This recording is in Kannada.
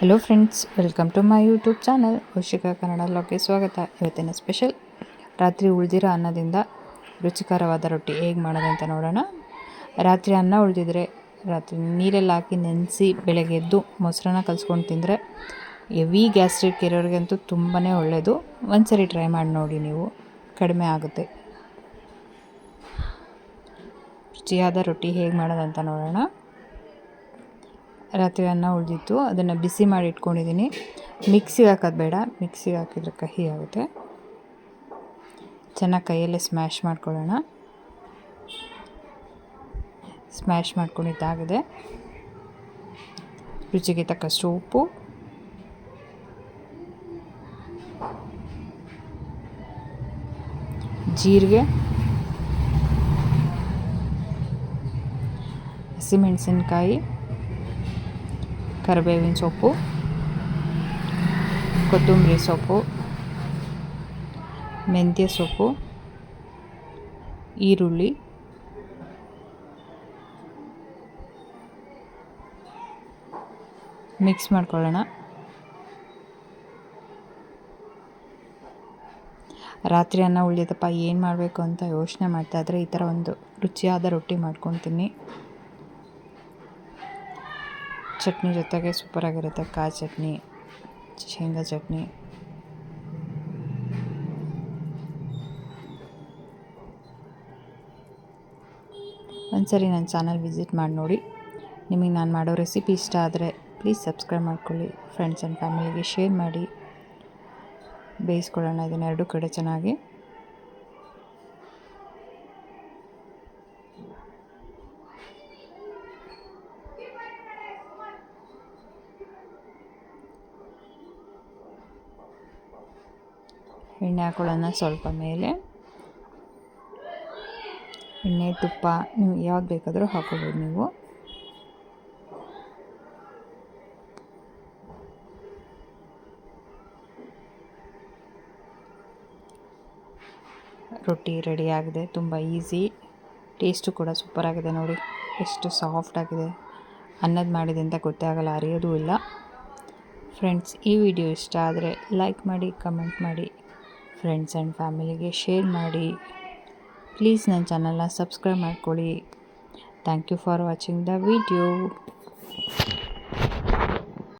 Hello friends welcome to my YouTube channel Kaushika Kannada ಲಾಗ್ಗೆ ಸ್ವಾಗತ. ಇವತ್ತಿನ ಸ್ಪೆಷಲ್ ರಾತ್ರಿ ಉಳಿದಿರೋ ಅನ್ನದಿಂದ ರುಚಿಕರವಾದ ರೊಟ್ಟಿ ಹೇಗೆ ಮಾಡೋದು ಅಂತ ನೋಡೋಣ. ರಾತ್ರಿ ಅನ್ನ ಉಳಿದಿದ್ರೆ ರಾತ್ರಿ ನೀರೆಲ್ಲ ಹಾಕಿ ನೆನೆಸಿ ಬೆಳಗ್ಗೆ ಎದ್ದು ಮೊಸರನ್ನ ಕಲಿಸ್ಕೊಂಡು ತಿಂದರೆ ಹೆವಿ ಗ್ಯಾಸ್ಟ್ರಿಕ್ ಇರೋರಿಗಂತೂ ತುಂಬಾ ಒಳ್ಳೆಯದು ಒಂದ್ಸರಿ ಟ್ರೈ ಮಾಡಿ ನೋಡಿ ನೀವು, ಕಡಿಮೆ ಆಗುತ್ತೆ. ರುಚಿಯಾದ ರೊಟ್ಟಿ ಹೇಗೆ ಮಾಡೋದಂತ ನೋಡೋಣ. ರಾತ್ರಿ ಅನ್ನ ಉಳಿದಿತ್ತು. ಅದನ್ನು ಬಿಸಿ ಮಾಡಿ ಇಟ್ಕೊಂಡಿದ್ದೀನಿ ಮಿಕ್ಸಿಗೆ ಹಾಕೋದು ಬೇಡ. ಮಿಕ್ಸಿಗೆ ಹಾಕಿದ್ರೆ ಕಹಿ ಆಗುತ್ತೆ. ಚೆನ್ನಾಗಿ ಕೈಯಲ್ಲೇ ಸ್ಮ್ಯಾಶ್ ಮಾಡ್ಕೊಳ್ಳೋಣ. ಸ್ಮ್ಯಾಶ್ ಮಾಡ್ಕೊಂಡಿದ್ದಾಗಿದೆ. ರುಚಿಗೆ ತಕ್ಕಷ್ಟು ಉಪ್ಪು. ಜೀರಿಗೆ. ಹಸಿಮೆಣಸಿನ್ಕಾಯಿ. ಕರಿಬೇವಿನ ಸೊಪ್ಪು, ಕೊತ್ತಂಬರಿ ಸೊಪ್ಪು, ಮೆಂತ್ಯ ಸೊಪ್ಪು, ಈರುಳ್ಳಿ, ಮಿಕ್ಸ್ ಮಾಡ್ಕೊಳ್ಳೋಣ. ರಾತ್ರಿ ಅನ್ನ ಉಳಿಯದಪ್ಪ, ಏನು ಮಾಡಬೇಕು ಅಂತ ಯೋಚನೆ ಮಾಡ್ತಾಯಿದ್ರೆ ಈ ಥರ ಒಂದು ರುಚಿಯಾದ ರೊಟ್ಟಿ ಮಾಡ್ಕೊತೀನಿ. ಚಟ್ನಿ ಜೊತೆಗೆ ಸೂಪರಾಗಿರುತ್ತೆ. ಕಾಯಿ ಚಟ್ನಿ, ಶೇಂಗಾ ಚಟ್ನಿ. ಒಂದ್ಸರಿ ನನ್ನ ಚಾನಲ್ ವಿಸಿಟ್ ಮಾಡಿ ನೋಡಿ. ನಿಮಗೆ ನಾನು ಮಾಡೋ ರೆಸಿಪಿ ಇಷ್ಟ ಆದರೆ ಪ್ಲೀಸ್ ಸಬ್ಸ್ಕ್ರೈಬ್ ಮಾಡ್ಕೊಳ್ಳಿ. ಫ್ರೆಂಡ್ಸ್ ಆ್ಯಂಡ್ ಫ್ಯಾಮಿಲಿಗೆ ಶೇರ್ ಮಾಡಿ. ಬೇಯಿಸ್ಕೊಳ್ಳೋಣ ಇದನ್ನು ಎರಡೂ ಕಡೆ ಚೆನ್ನಾಗಿ. ಎಣ್ಣೆ ಹಾಕೊಳ್ಳೋಣ ಸ್ವಲ್ಪ ಮೇಲೆ. ಎಣ್ಣೆ, ತುಪ್ಪ, ನೀವು ಯಾವ್ದು ಬೇಕಾದರೂ ಹಾಕೋಬೋದು ನೀವು. ರೊಟ್ಟಿ ರೆಡಿ ಆಗಿದೆ, ತುಂಬ ಈಸಿ. ಟೇಸ್ಟು ಕೂಡ ಸೂಪರಾಗಿದೆ ನೋಡಿ. ಎಷ್ಟು ಸಾಫ್ಟ್ ಆಗಿದೆ. ಅನ್ನದ ಮಾಡಿದೆ ಅಂತ ಗೊತ್ತೇ ಆಗಲ್ಲ, ಅರಿಯೋದೂ ಇಲ್ಲ. ಫ್ರೆಂಡ್ಸ್, ಈ ವಿಡಿಯೋ ಇಷ್ಟ ಆದರೆ ಲೈಕ್ ಮಾಡಿ, ಕಮೆಂಟ್ ಮಾಡಿ. ಫ್ರೆಂಡ್ಸ್ ಆ್ಯಂಡ್ ಫ್ಯಾಮಿಲಿಗೆ ಶೇರ್ ಮಾಡಿ. ಪ್ಲೀಸ್ ನನ್ನ ಚಾನಲ್ನ ಸಬ್ಸ್ಕ್ರೈಬ್ ಮಾಡ್ಕೊಳ್ಳಿ. Thank you for watching the video